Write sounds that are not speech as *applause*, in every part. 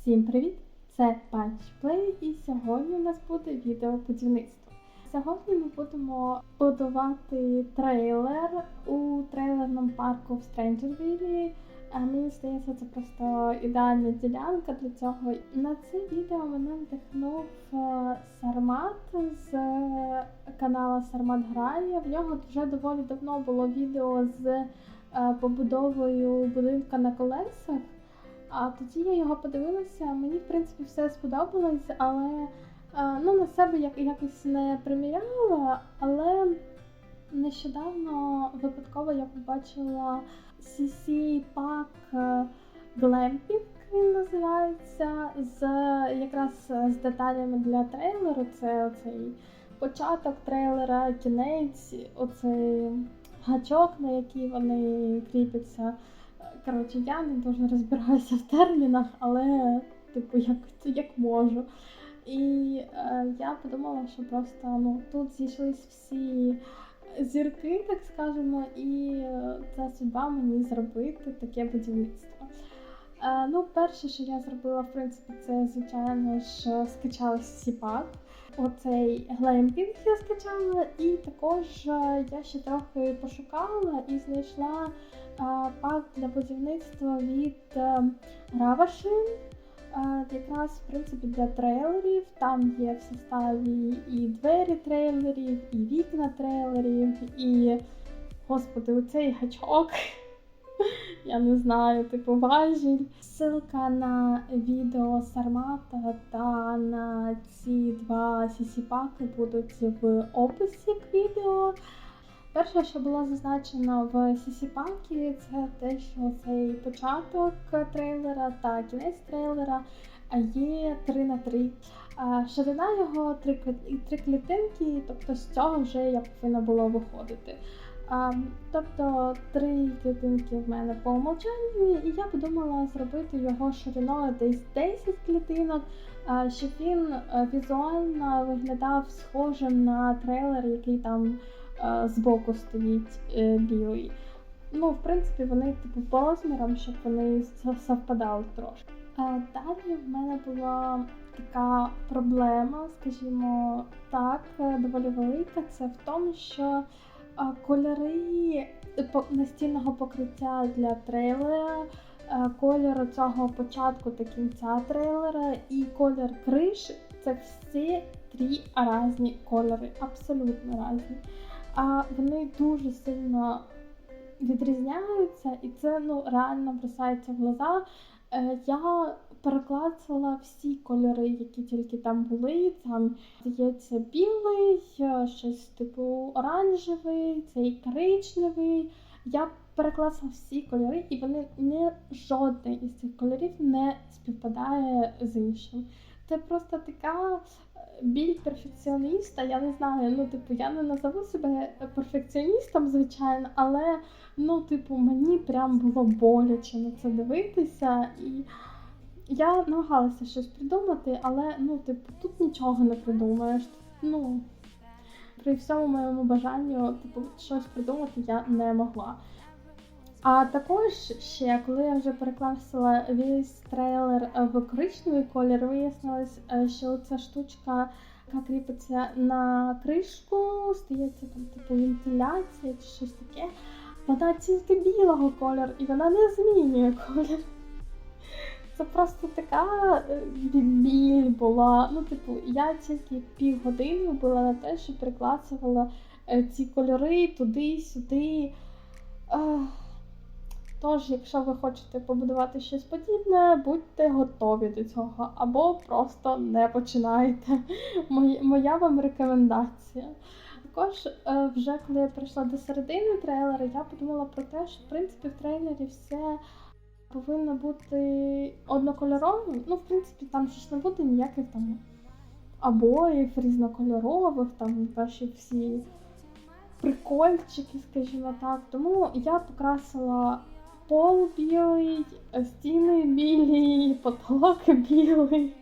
Всім привіт! Це Punchplay і сьогодні у нас буде відео будівництво. Сьогодні ми будемо будувати трейлер у трейлерному парку в Стренджервілі. А Мені здається, це просто ідеальна ділянка для цього. На це відео мене надихнув е, Сармат з е, каналу Сармат Грає. В нього вже доволі давно було відео з е, побудовою будинка на колесах. А тоді я його подивилася, мені в принципі все сподобалось, але е, ну, на себе як, якось не приміряла, але нещодавно випадково я побачила CC е, Glamping, він називається, з якраз з деталями для трейлеру. Це оцей початок трейлера, кінець, оцей гачок, на який вони кріпяться. Коротше, я не дуже розбираюся в термінах, але типу як, як можу. І е, я подумала, що просто ну, тут зійшлись всі зірки, так скажемо, і е, це судьба мені зробити таке будівництво. Е, ну, перше, що я зробила, в принципі, це, звичайно ж, скачала сіпак. Оцей глемпінг я скачала, і також е, я ще трохи пошукала і знайшла е, пак для будівництва від Gravashine. Е, Якраз в принципі для трейлерів. Там є в составі і двері трейлерів, і вікна трейлерів, і, господи, оцей гачок. Я не знаю, типу важіль. Ссылка на відео Сармата та на ці два сісіпаки будуть в описі к відео. Перше, що було зазначено в сісіпакі, це те, що цей початок трейлера та кінець трейлера є 3 на 3. Ширина його три, три клітинки, тобто з цього вже як повинно було виходити. А, Тобто три клітинки в мене по умовчанню, і я подумала зробити його шириною десь 10 клітинок, а, щоб він а, візуально виглядав схожим на трейлер, який там а, збоку стоїть е, білий. Ну, в принципі, вони типу по розмірам, щоб вони совпадали трошки. Далі в мене була така проблема, скажімо так, доволі велика. Це в тому, що Кольори настільного покриття для трейлера, кольор цього початку та кінця трейлера і колір криш це всі три різні кольори, абсолютно різні. А вони дуже сильно відрізняються, і це ну, реально бросається в глаза. Е, я переклацала всі кольори, які тільки там були. Там здається білий, е, щось типу оранжевий, цей коричневий. Я переклацала всі кольори, і вони не жодний із цих кольорів не співпадає з іншим. Це просто така е, біль перфекціоніста. Я не знаю, ну типу, я не назову себе перфекціоністом, звичайно, але ну, типу, мені прям було боляче на це дивитися і. Я намагалася щось придумати, але ну, типу, тут нічого не придумаєш. Ну, При всьому моєму бажанню типу, щось придумати я не могла. А також ще, коли я вже перекласила весь трейлер в коричневий колір, вияснилось, е, що ця штучка, яка кріпиться на кришку, стається там типу вентиляція чи щось таке, вона тільки білого кольору і вона не змінює колір. Це просто така е, біль була. Ну, типу, я тільки півгодини була на те, що приклацувала е, ці кольори туди-сюди. Тож, якщо ви хочете побудувати щось подібне, будьте готові до цього, або просто не починайте. Моя вам рекомендація. Також, е, вже коли я прийшла до середини трейлера, я подумала про те, що в принципі в трейлері все повинно бути однокольоровим. Ну, в принципі, там ж не буде ніяких там обоїв різнокольорових, там ваші всі прикольчики, скажімо так. Тому я покрасила пол білий, стіни білі, потолок білий.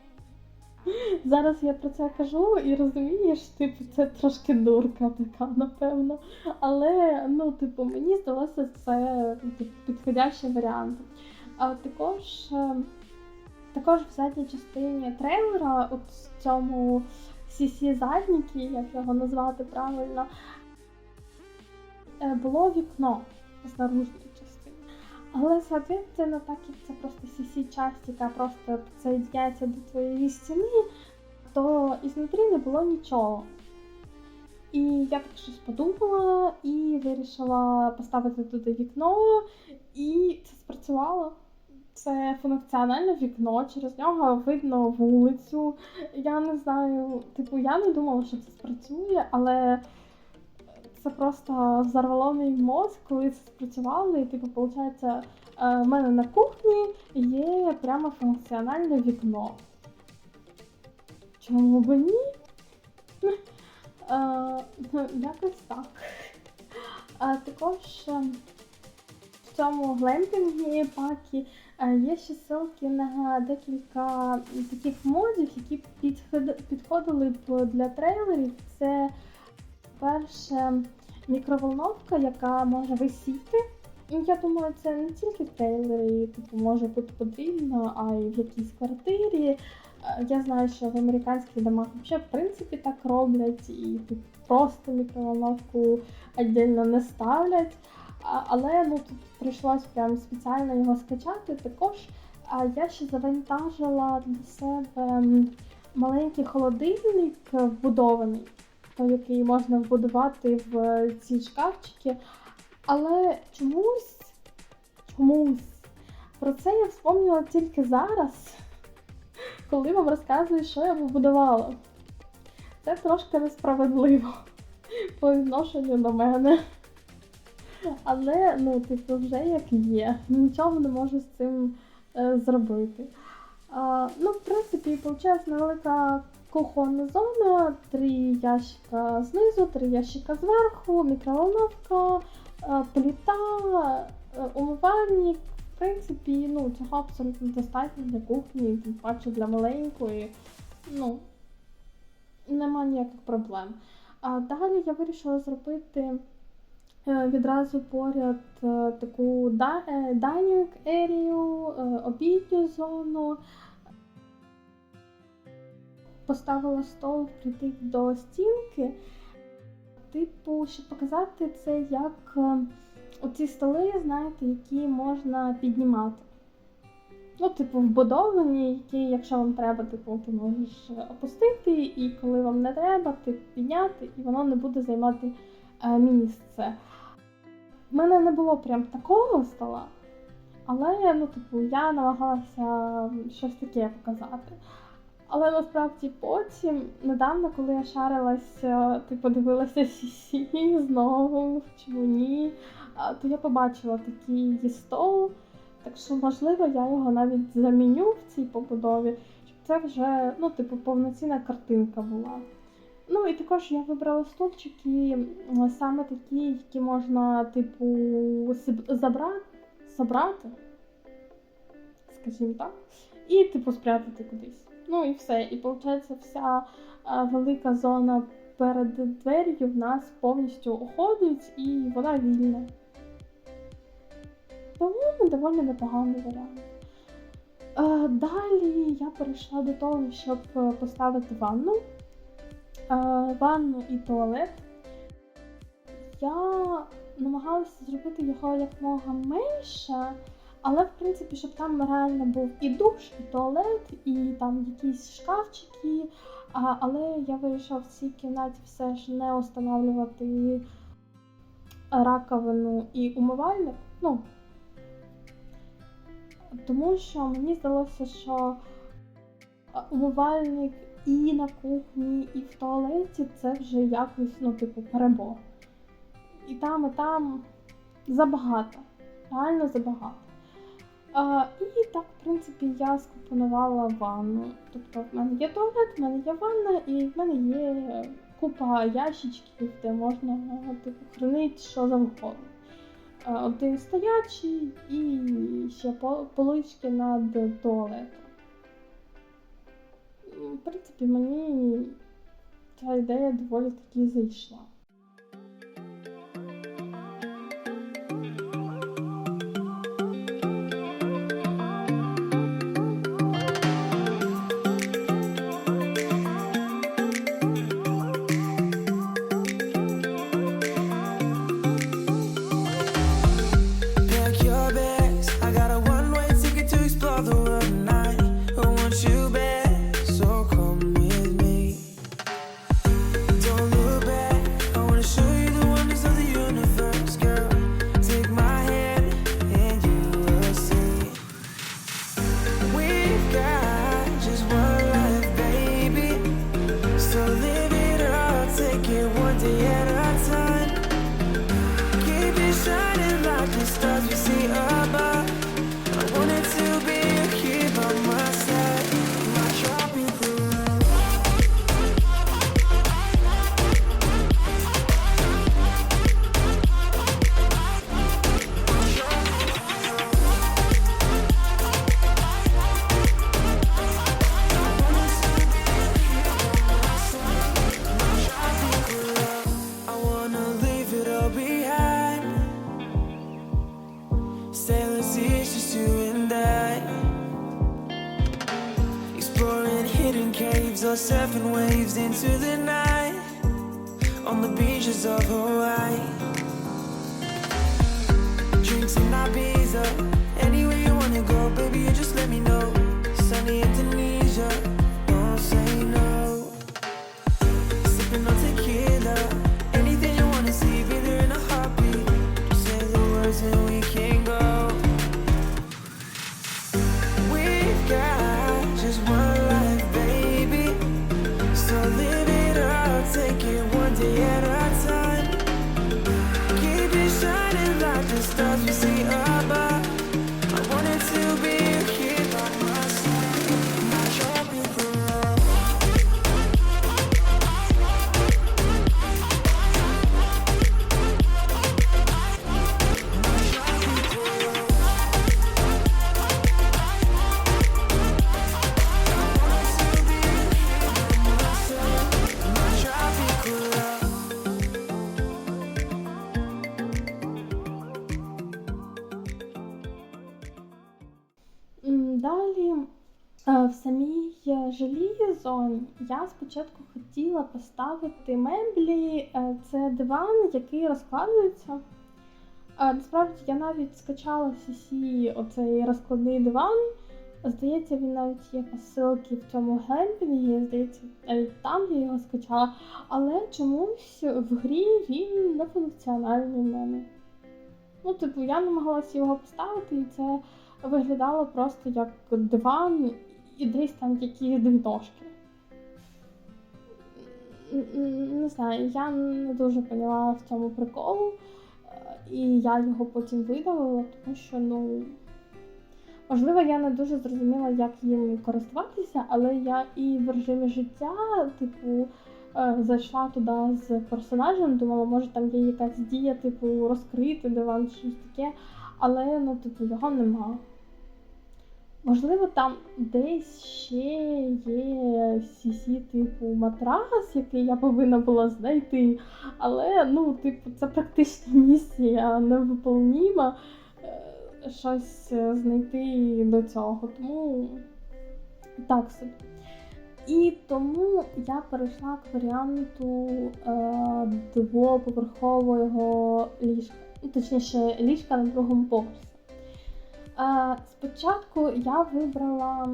Зараз я про це кажу і розумієш, типу, це трошки дурка така, напевно. Але ну, типу, мені здалося це типу, підходящий варіант. А також е, Також в задній частині трейлера, от в цьому CC задніки, як його назвати правильно, е, було вікно з наружної частини. Але, соответственно, так як це просто CC часть, яка просто підсоєдняється до твоєї стіни, то ізнутрі не було нічого. І я так щось подумала і вирішила поставити туди вікно, і це спрацювало. Це функціональне вікно, через нього видно вулицю. Я не знаю, типу, я не думала, що це спрацює, але це просто взорвало мій мозк, коли це спрацювало, і типу, виходить, в мене на кухні є прямо функціональне вікно. Чому б ні? Е, якось так. Також е, в цьому глемпінгі пакі е, є ще ссылки на декілька таких модів, які підходили б для трейлерів. Це перше мікроволновка, яка може висіти. І я думаю, це не тільки в трейлері, типу, може бути потрібно, а й в якійсь квартирі. Е, Я знаю, що в американських домах взагалі в принципі так роблять, і тут просто мікроволновку віддільно не ставлять. Але ну тут прийшлось прям спеціально його скачати. Також я ще завантажила для себе маленький холодильник вбудований, той, який можна вбудувати в ці шкафчики. Але чомусь, чомусь про це я вспомнила тільки зараз коли вам розказую, що я побудувала. Це трошки несправедливо по відношенню до мене. Але, ну, типу, вже як є. Нічого не можу з цим е, зробити. А, ну, в принципі, виходить невелика кухонна зона, три ящика знизу, три ящика зверху, мікроволновка, е, плита, е, умивальник. В принципі, ну, цього абсолютно достатньо для кухні, тим паче для маленької. Ну, нема ніяких проблем. А далі я вирішила зробити відразу поряд е, таку да- е, ерію, е, обідню зону. Поставила стол впритик до стінки. Типу, щоб показати це як. е, Оці столи, знаєте, які можна піднімати. Ну, типу, вбудовані, які, якщо вам треба, типу, ти можеш опустити, і коли вам не треба, ти підняти, і воно не буде займати е, місце. В мене не було прям такого стола, але ну, типу, я намагалася щось таке показати. Але насправді потім, недавно, коли я шарилася, типу, дивилася CC знову, чому ні, то я побачила такий стол, так що, можливо, я його навіть заміню в цій побудові, щоб це вже, ну, типу, повноцінна картинка була. Ну і також я вибрала стульчики саме такі, які можна, типу, забрати, забрати, скажімо так, і, типу, спрятати кудись. Ну і все. І виходить, вся велика зона перед двер'ю в нас повністю уходить і вона вільна. Тому доволі непоганий варіант. Е, Далі я перейшла до того, щоб е, поставити ванну. Е, Ванну і туалет. Я намагалася зробити його якмога менше, але в принципі, щоб там реально був і душ, і туалет, і там якісь шкафчики. А, але я вирішила в цій кімнаті все ж не встановлювати раковину і умивальник. Ну, тому що мені здалося, що умивальник і на кухні, і в туалеті це вже якось, ну, типу, перебор. І там, і там забагато. Реально забагато. А, і так, в принципі, я скомпонувала ванну. Тобто в мене є туалет, в мене є ванна, і в мене є купа ящичків, де можна типу, хранити що завгодно. Один стоячий і ще полички над туалетом. В принципі, мені ця ідея доволі таки зайшла. it's just you and I. Exploring hidden caves or surfing waves into the night on the beaches of Hawaii. Drinks in Ibiza. here one day. В самій е, я спочатку хотіла поставити меблі. Е, Це диван, який розкладується. Е, Насправді я навіть скачала CC оцей розкладний диван. Здається, він навіть є посилки в цьому гемпінгі, здається, навіть там я його скачала. Але чомусь в грі він не функціональний в мене. Ну, типу, я намагалася його поставити, і це виглядало просто як диван і десь там якісь дві ножки. Н- н- Не знаю, я не дуже поняла в цьому приколу, е, і я його потім видалила, тому що, ну. Можливо, я не дуже зрозуміла, як їм користуватися, але я і в режимі життя, типу, е, зайшла туди з персонажем, думала, може там є якась дія, типу, розкрити диван щось таке, але ну, типу, його нема. Можливо, там десь ще є CC типу матрас, який я повинна була знайти. Але ну, типу, це практична *laughs* місія невиполніма е, щось е, знайти до цього. Тому так собі. І тому я перейшла к варіанту е, двоповерхового ліжка. Ну, точніше, ліжка на другому поверсі. Е, спочатку я вибрала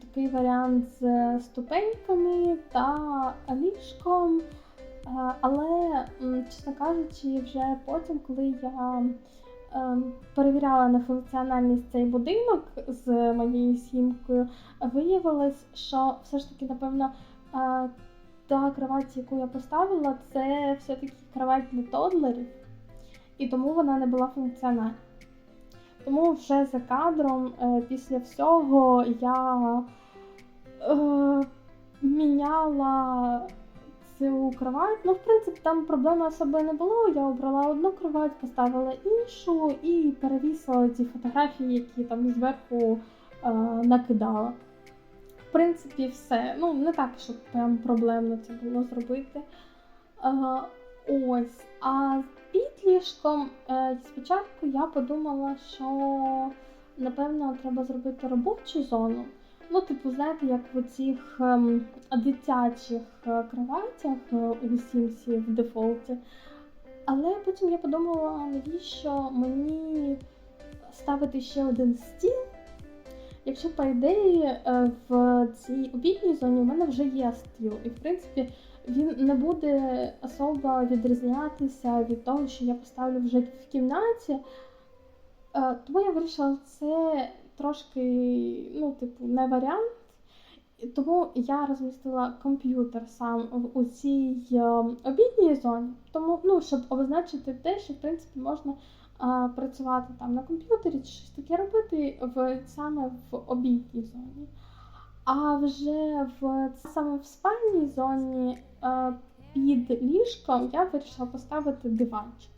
такий варіант з ступеньками та ліжком, е, але, чесно кажучи, вже потім, коли я е, перевіряла на функціональність цей будинок з моєю сімкою, виявилось, що все ж таки, напевно, та кровать, яку я поставила, це все-таки кровать для тодлерів, і тому вона не була функціональна. Тому вже за кадром е, після всього я е, міняла цю кровать. Ну, в принципі, там проблеми особи не було. Я обрала одну кровать, поставила іншу і перевісила ті фотографії, які там зверху е, накидала. В принципі, все. Ну, не так, щоб прям проблемно це було зробити. Е, ось. А під ліжком е, спочатку я подумала, що напевно треба зробити робочу зону. Ну, типу, знаєте, як в цих ем, дитячих е, кроватях е, у Сімсі в дефолті. Але потім я подумала, навіщо мені ставити ще один стіл, якщо, по ідеї, в цій обідній зоні у мене вже є стіл. І, в принципі, він не буде особо відрізнятися від того, що я поставлю вже в кімнаті. Е, Тому я вирішила, це трошки, ну, типу, не варіант. Тому я розмістила комп'ютер сам у цій е, обідній зоні. Тому, ну, щоб обозначити те, що в принципі можна е, працювати там на комп'ютері чи щось таке робити в саме в обідній зоні. А вже в саме в спальній зоні е, під ліжком я вирішила поставити диванчик.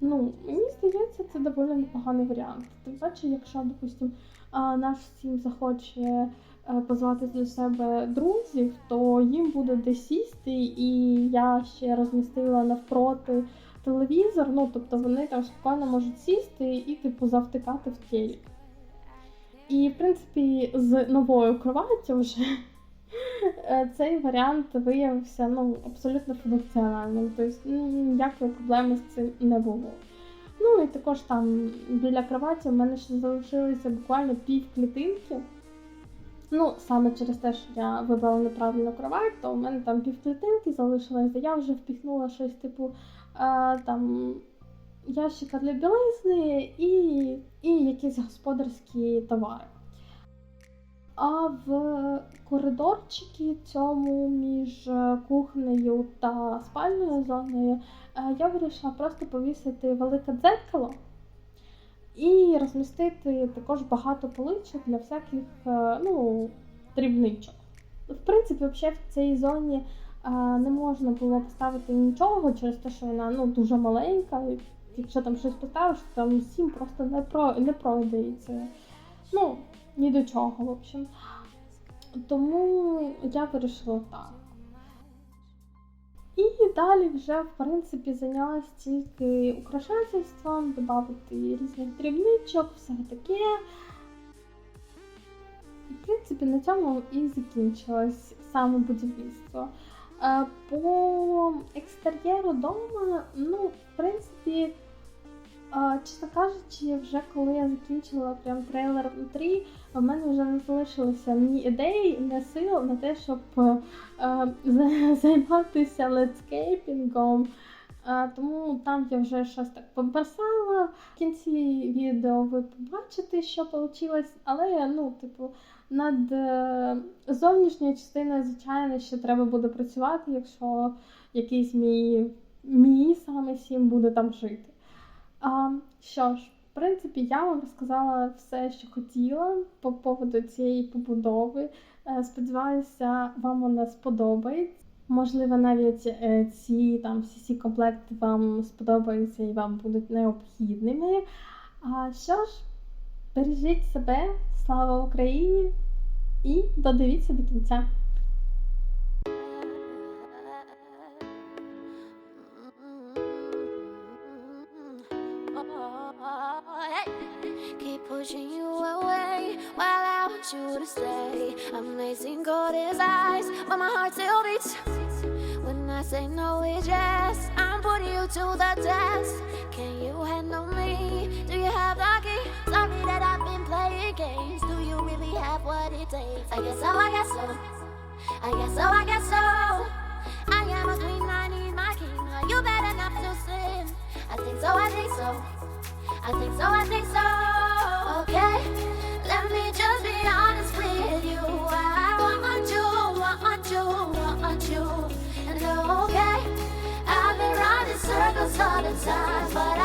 Ну, мені здається, це доволі непоганий варіант. Тим паче, якщо, допустим, наш сім захоче е, позвати до себе друзів, то їм буде де сісти, і я ще розмістила навпроти телевізор. Ну, тобто вони там спокійно можуть сісти і, типу, завтикати в телек. І, в принципі, з новою кроваттю вже е, цей варіант виявився ну, абсолютно функціональним. Тобто ну, ніякої проблеми з цим не було. Ну і також там біля кроваті в мене ще залишилося буквально пів клітинки. Ну, саме через те, що я вибрала неправильну кровать, то у мене там пів клітинки залишилося. Я вже впіхнула щось типу е, там ящика для білизни і, і якісь господарські товари. А в коридорчикі цьому між кухнею та спальною зоною е, я вирішила просто повісити велике дзеркало і розмістити також багато поличок для всяких е, ну, дрібничок. В принципі, взагалі в цій зоні е, не можна було поставити нічого через те, що вона ну, дуже маленька. Якщо там щось поставиш, то там сім просто не, про, не пройде. І це ну, ні до чого, в общем. Тому я вирішила так. І далі вже, в принципі, зайнялась тільки украшательством, додати різних дрібничок, все таке. В принципі, на цьому і закінчилось саме будівництво. Е, По екстер'єру дома, ну, в принципі, чесно кажучи, вже коли я закінчила прям трейлер 3, в мене вже не залишилося ні ідей, ні сил на те, щоб е, *laughs* займатися летскейпінгом. Е, Тому там я вже щось так побросала. В кінці відео ви побачите, що вийшло, але ну, типу, над е, зовнішньою частиною, звичайно, ще треба буде працювати, якщо якийсь мій, мій саме сім буде там жити. А, що ж, в принципі, я вам розказала все, що хотіла по поводу цієї побудови. Е, Сподіваюся, вам вона сподобається. Можливо, навіть е, ці там всі ці комплекти вам сподобаються і вам будуть необхідними. А що ж, бережіть себе, слава Україні! І додивіться до кінця. You to stay. Amazing cold as ice, but my heart still beats. When I say no, it's yes. I'm putting you to the test. Can you handle me? Do you have the key? Sorry that I've been playing games. Do you really have what it takes? I guess so, I guess so. I guess so, I guess so. I am a queen, I need my king. Are you better not to sin? I think so, I think so. I think so, I think so. lot of time, but